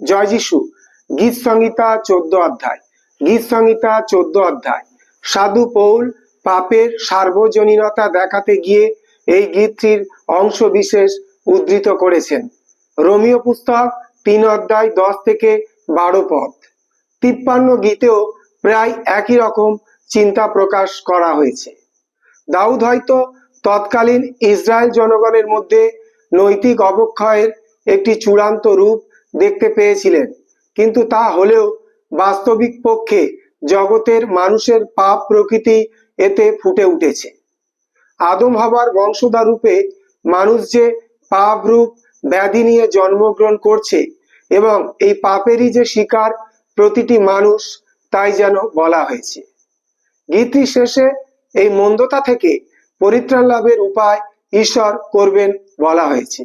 জয় যিশু। গীত সংহিতা চোদ্দ অধ্যায়। গীত সংহিতা চোদ্দ অধ্যায়। সাধু পৌল পাপের সার্বজনীনতা দেখাতে গিয়ে এই গীতটির অংশ বিশেষ উদ্ধৃত করেছেন। রোমিও পুস্তক তিন অধ্যায় দশ থেকে বারো পদ। তিপ্পান্ন গীতেও প্রায় একই রকম চিন্তা প্রকাশ করা হয়েছে। দাউদ হয়তো তৎকালীন ইসরায়েল জনগণের মধ্যে নৈতিক অবক্ষয়ের একটি চূড়ান্ত রূপ দেখতে পেয়েছিলেন। কিন্তু তা হলেও বাস্তবিক পক্ষে জগতের মানুষের পাপ প্রকৃতি এতে ফুটে উঠেছে। আদম হবার বংশধর রূপে মানুষ যে পাপ রূপ ব্যাধি নিয়ে জন্মগ্রহণ করছে এবং এই পাপেরই যে শিকার প্রতিটি মানুষ, তাই যেন বলা হয়েছে। গীতটি শেষে এই মন্দতা থেকে পরিত্রাণ লাভের উপায় ঈশ্বর করবেন বলা হয়েছে।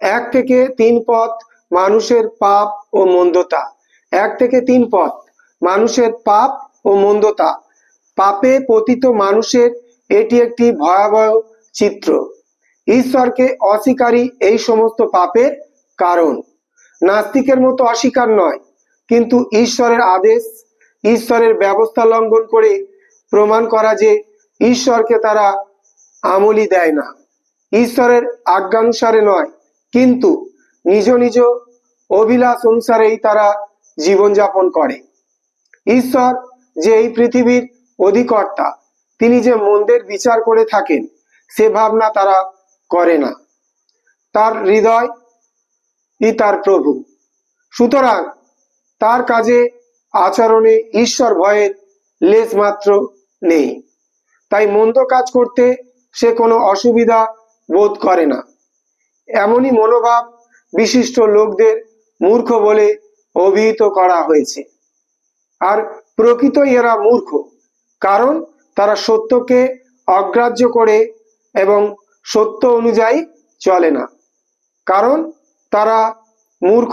এক থেকে তিন পথ মানুষের পাপ ও মন্দতা। এক থেকে তিন পথ, মানুষের পাপ ও মন্দতা। পাপে পতিত মানুষের এটি একটি ভয়াবহ চিত্র। ঈশ্বরকে অস্বীকারী এই সমস্ত পাপের কারণ। নাস্তিকের মতো অস্বীকার নয়, কিন্তু ঈশ্বরের আদেশ, ঈশ্বরের ব্যবস্থা লঙ্ঘন করে প্রমাণ করা যে ঈশ্বরকে তারা আমলি দেয় না। ঈশ্বরের আজ্ঞানুসারে নয়, কিন্তু নিজ নিজ অভিলাষ অনুসারেই তারা জীবনযাপন করে। ঈশ্বর যে এই পৃথিবীর অধিকর্তা, তিনি যে মন্দের বিচার করে থাকেন, সে ভাবনা তারা করে না। তার হৃদয় ই তার প্রভু। সুতরাং তার কাজে আচরণে ঈশ্বর ভয়ের লেশ মাত্র নেই। তাই মন্দ কাজ করতে সে কোনো অসুবিধা বোধ করে না। এমনই মনোভাব বিশিষ্ট লোকদের মূর্খ বলে অভিহিত করা হয়েছে। আর প্রকৃতই এরা মূর্খ, কারণ তারা সত্যকে অগ্রাহ্য করে এবং সত্য অনুযায়ী চলে না। কারণ তারা মূর্খ,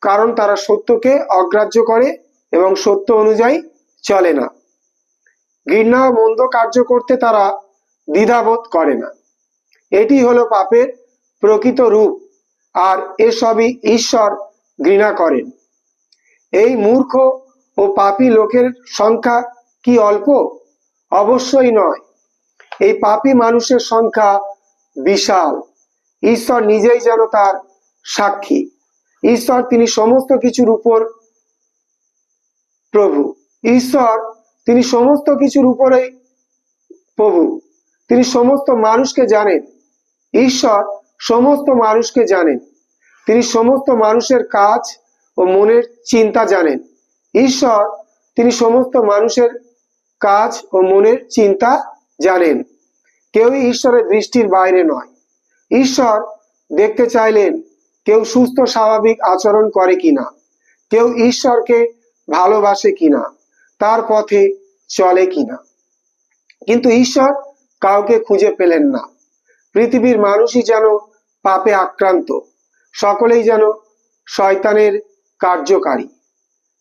কারণ তারা সত্যকে অগ্রাহ্য করে এবং সত্য অনুযায়ী চলে না। ঘৃণা মন্দ কার্য করতে তারা দ্বিধাবোধ করে না। এটি হলো পাপের প্রকৃত রূপ। আর এসবই ঈশ্বর ঘৃণা করেন। এই মূর্খ ও পাপী লোকের সংখ্যা কি অল্প? অবশ্যই নয়। এই পাপী মানুষের সংখ্যা বিশাল। ঈশ্বর নিজেই যেন তার সাক্ষী। ঈশ্বর তিনি সমস্ত কিছুর উপর প্রভু। ঈশ্বর তিনি সমস্ত কিছুর উপরেই প্রভু। তিনি সমস্ত মানুষকে জানেন। ঈশ্বর সমস্ত মানুষকে জানেন। তিনি সমস্ত মানুষের কাজ ও মনের চিন্তা জানেন। ঈশ্বর তিনি সমস্ত মানুষের কাজ ও মনের চিন্তা জানেন। কেউই ঈশ্বরের দৃষ্টির বাইরে নয়। ঈশ্বর দেখতে চাইলেন কেউ সুস্থ, স্বাভাবিক আচরণ করে কিনা। কেউ ঈশ্বরকে ভালোবাসে কিনা, তার পথে চলে কিনা। কিন্তু ঈশ্বর কাউকে খুঁজে পেলেন না। পৃথিবীর মানুষই যেন পাপে আক্রান্ত। সকলেই যেন শয়তানের কার্যকারী।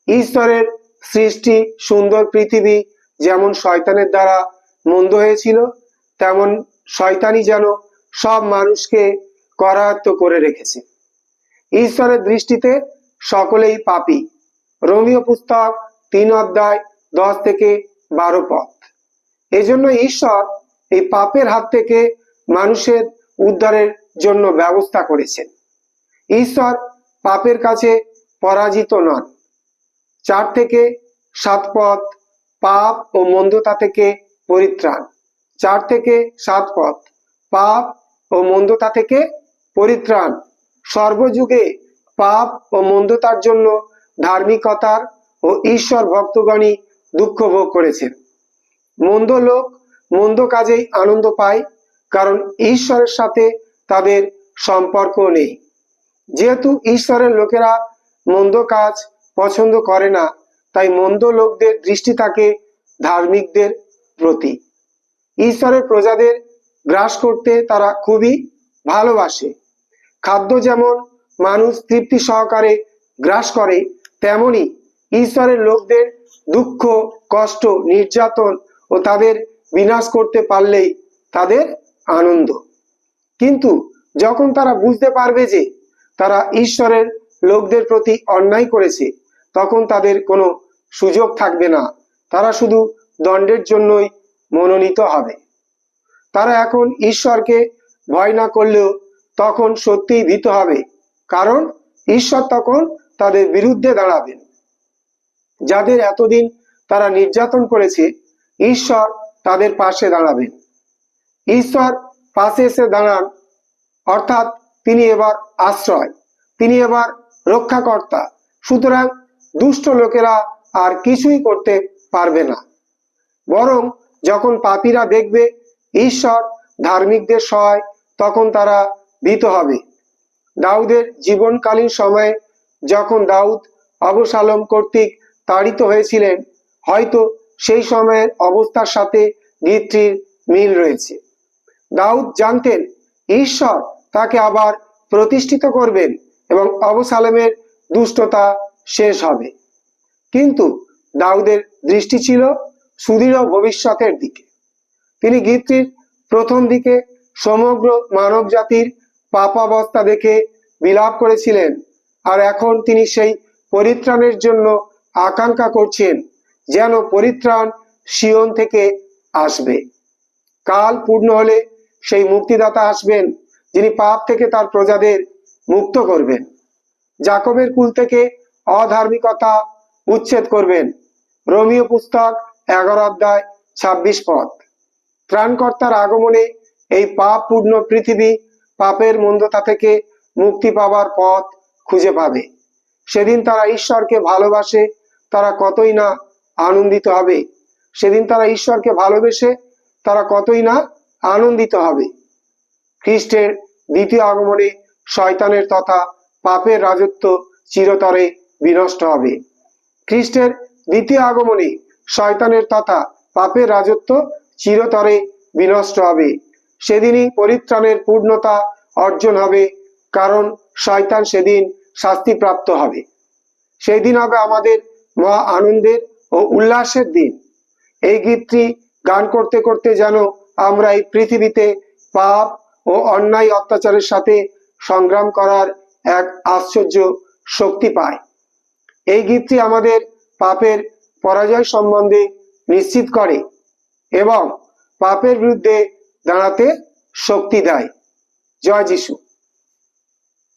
ঈশ্বরের সৃষ্টি সুন্দর পৃথিবী যেমন শয়তানের দ্বারা মন্দ হয়েছিল, তেমন শয়তানি যেন সব মানুষকে করায়ত্ত করে রেখেছে। ঈশ্বরের দৃষ্টিতে সকলেই পাপী। রোমীয় পুস্তক তিন অধ্যায় দশ থেকে বারো পথ। এজন্য ঈশ্বর এই পাপের হাত থেকে মানুষের উদ্ধারের জন্য ব্যবস্থা করেছেন। ঈশ্বর পাপের কাছে পরাজিত নন। চার থেকে সাত পথ পাপ ও মন্দতা থেকে পরিত্রাণ। চার থেকে সাত পথ পাপ ও মন্দতা থেকে পরিত্রাণ। সর্বযুগে পাপ ও মন্দতার জন্য ধার্মিকতার ও ঈশ্বর ভক্তগণই দুঃখ ভোগ করেছেন। মন্দ লোক মন্দ কাজেই আনন্দ পায়, কারণ ঈশ্বরের সাথে তাদের সম্পর্ক নেই। যেহেতু ঈশ্বরের লোকেরা মন্দ কাজ পছন্দ করে না, তাই মন্দ লোকদের দৃষ্টি থাকে ধার্মিকদের প্রতি। ঈশ্বরের প্রজাদের গ্রাস করতে তারা খুবই ভালোবাসে। খাদ্য যেমন মানুষ তৃপ্তি সহকারে গ্রাস করে, তেমনি ঈশ্বরের লোকদের দুঃখ, কষ্ট, নির্যাতন ও তাদের বিনাশ করতে পারলেই তাদের আনন্দ। কিন্তু যখন তারা বুঝতে পারবে যে তারা ঈশ্বরের লোকদের প্রতি অন্যায় করেছে, তখন তাদের কোনো সুযোগ থাকবে না। তারা শুধু দণ্ডের জন্যই মনোনীত হবে। তারা এখন ঈশ্বরকে ভয় না করলেও তখন সত্যিই ভীত হবে, কারণ ঈশ্বর তখন তাদের বিরুদ্ধে দাঁড়াবেন। যাদের এতদিন তারা নির্যাতন করেছে, ঈশ্বর তাদের পাশে দাঁড়াবেন। ঈশ্বর পাশে এসে দাঁড়ান। অর্থাৎ তিনি এবার আশ্রয়, তিনি এবার রক্ষাকর্তা। সুতরাং দুষ্ট লোকেরা আর কিছুই করতে পারবে না। বরং যখন পাপীরা দেখবে ঈশ্বর ধার্মিকদের সহায়, তখন তারা ভীত হবে। দাউদের জীবনকালীন সময়ে যখন দাউদ অবসালম কর্তৃক তাড়িত হয়েছিলেন, হয়তো সেই সময়ের অবস্থার সাথে গীতটির মিল রয়েছে। দাউদ জানতেন, ঈশ্বর তাকে আবার প্রতিষ্ঠিত করবেন এবং অবসালেমের দুষ্টতা শেষ হবে। কিন্তু দাউদের দৃষ্টি ছিল সুদৃঢ় ভবিষ্যতের দিকে। তিনি গীতটির প্রথম দিকে সমগ্র মানব জাতির পাপাবস্থা দেখে বিলাপ করেছিলেন, আর এখন তিনি সেই পরিত্রাণের জন্য আকাঙ্ক্ষা করছেন যেন পরিত্রাণ সিয়ন থেকে আসবে। কাল পূর্ণ হলে সেই মুক্তিদাতা আসবেন, যিনি পাপ থেকে তার প্রজাদের মুক্ত করবেন। জাকবের কুল থেকে অধার্মিকতা উচ্ছেদ করবেন। রোমিও পুস্তক এগারো অধ্যায় ছাব্বিশ পদ। ত্রাণকর্তার আগমনে এই পাপ পূর্ণ পৃথিবী পাপের মন্দতা থেকে মুক্তি পাবার পথ খুঁজে পাবে। সেদিন তারা ঈশ্বরকে ভালোবাসে, তারা কতই না আনন্দিত হবে। সেদিন তারা ঈশ্বরকে ভালোবেসে, তারা কতই না আনন্দিত হবে। খ্রিস্টের দ্বিতীয় আগমনে শয়তানের তথা পাপের রাজত্ব চিরতরে বিনষ্ট হবে। খ্রিস্টের দ্বিতীয় আগমনে শয়তানের তথা পাপের রাজত্ব চিরতরে বিনষ্ট হবে। সেদিনই পরিত্রাণের পূর্ণতা অর্জন হবে, কারণ শয়তান সেদিন শাস্তিপ্রাপ্ত হবে। সেই দিন হবে আমাদের মহা আনন্দের ও উল্লাসের দিন। এই গীতটি গান করতে করতে যেন আমরা এই পৃথিবীতে পাপ ও অন্যায় অত্যাচারের সাথে সংগ্রাম করার এক আশ্চর্য শক্তি পাই। এই গীতটি আমাদের পাপের পরাজয় সম্বন্ধে নিশ্চিত করে এবং পাপের বিরুদ্ধে দাঁড়াতে শক্তি দেয়। জয় যিশু।